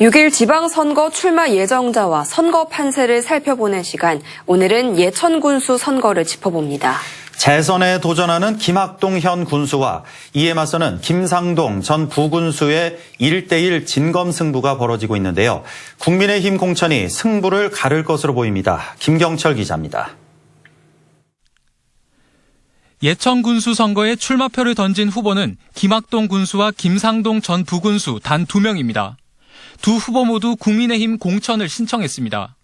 6일 지방선거 출마 예정자와 선거 판세를 살펴보는 시간, 오늘은 예천군수 선거를 짚어봅니다. 재선에 도전하는 김학동 현 군수와 이에 맞서는 김상동 전 부군수의 1대1 진검 승부가 벌어지고 있는데요. 국민의힘 공천이 승부를 가를 것으로 보입니다. 김경철 기자입니다. 예천 군수 선거에 출마표를 던진 후보는 김학동 군수와 김상동 전 부군수 단 두 명입니다. 두 후보 모두 국민의힘 공천을 신청했습니다.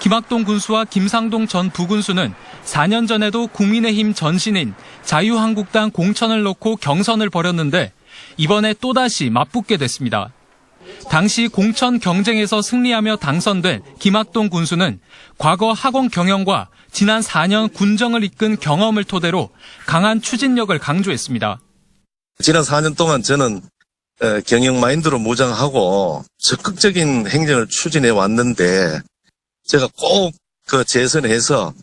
김학동 군수와 김상동 전 부군수는 4년 전에도 국민의힘 전신인 자유한국당 공천을 놓고 경선을 벌였는데 이번에 또다시 맞붙게 됐습니다. 당시 공천 경쟁에서 승리하며 당선된 김학동 군수는 과거 학원 경영과 지난 4년 군정을 이끈 경험을 토대로 강한 추진력을 강조했습니다. 지난 4년 동안 저는 어, 경영 마인드로 무장하고 적극적인 행정을 추진해 왔는데 제가 꼭 그 재선해서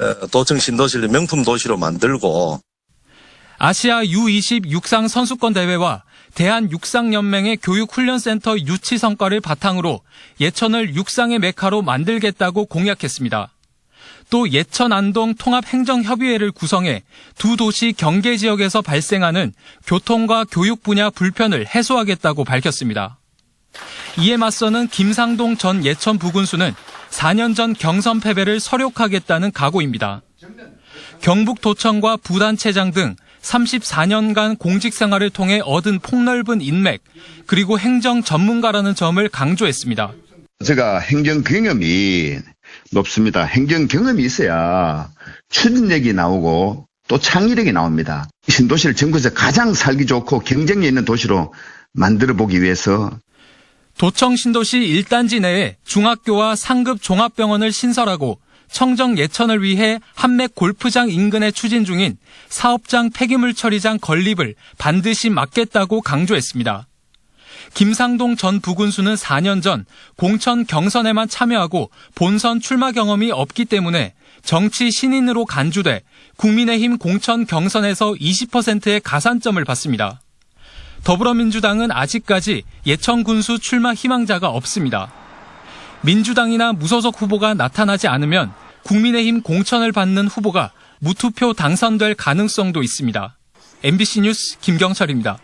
어, 도청 신도시를 명품 도시로 만들고 아시아 U20 육상 선수권 대회와 대한 육상연맹의 교육훈련센터 유치 성과를 바탕으로 예천을 육상의 메카로 만들겠다고 공약했습니다. 또 예천 안동 통합행정협의회를 구성해 두 도시 경계 지역에서 발생하는 교통과 교육 분야 불편을 해소하겠다고 밝혔습니다. 이에 맞서는 김상동 전 예천 부군수는 4년 전 경선 패배를 설욕하겠다는 각오입니다. 경북도청과 부단체장 등 34년간 공직 생활을 통해 얻은 폭넓은 인맥, 그리고 행정 전문가라는 점을 강조했습니다. 제가 행정 경험이 높습니다. 행정 경험이 있어야 추진력이 나오고 또 창의력이 나옵니다. 신도시를 전국에서 가장 살기 좋고 경쟁력 있는 도시로 만들어 보기 위해서 도청 신도시 1단지 내에 중학교와 상급 종합병원을 신설하고 청정 예천을 위해 한맥 골프장 인근에 추진 중인 사업장 폐기물 처리장 건립을 반드시 막겠다고 강조했습니다. 김상동 전 부군수는 4년 전 공천 경선에만 참여하고 본선 출마 경험이 없기 때문에 정치 신인으로 간주돼 국민의힘 공천 경선에서 20%의 가산점을 받습니다. 더불어민주당은 아직까지 예천 군수 출마 희망자가 없습니다. 민주당이나 무소속 후보가 나타나지 않으면 국민의힘 공천을 받는 후보가 무투표 당선될 가능성도 있습니다. MBC 뉴스 김경철입니다.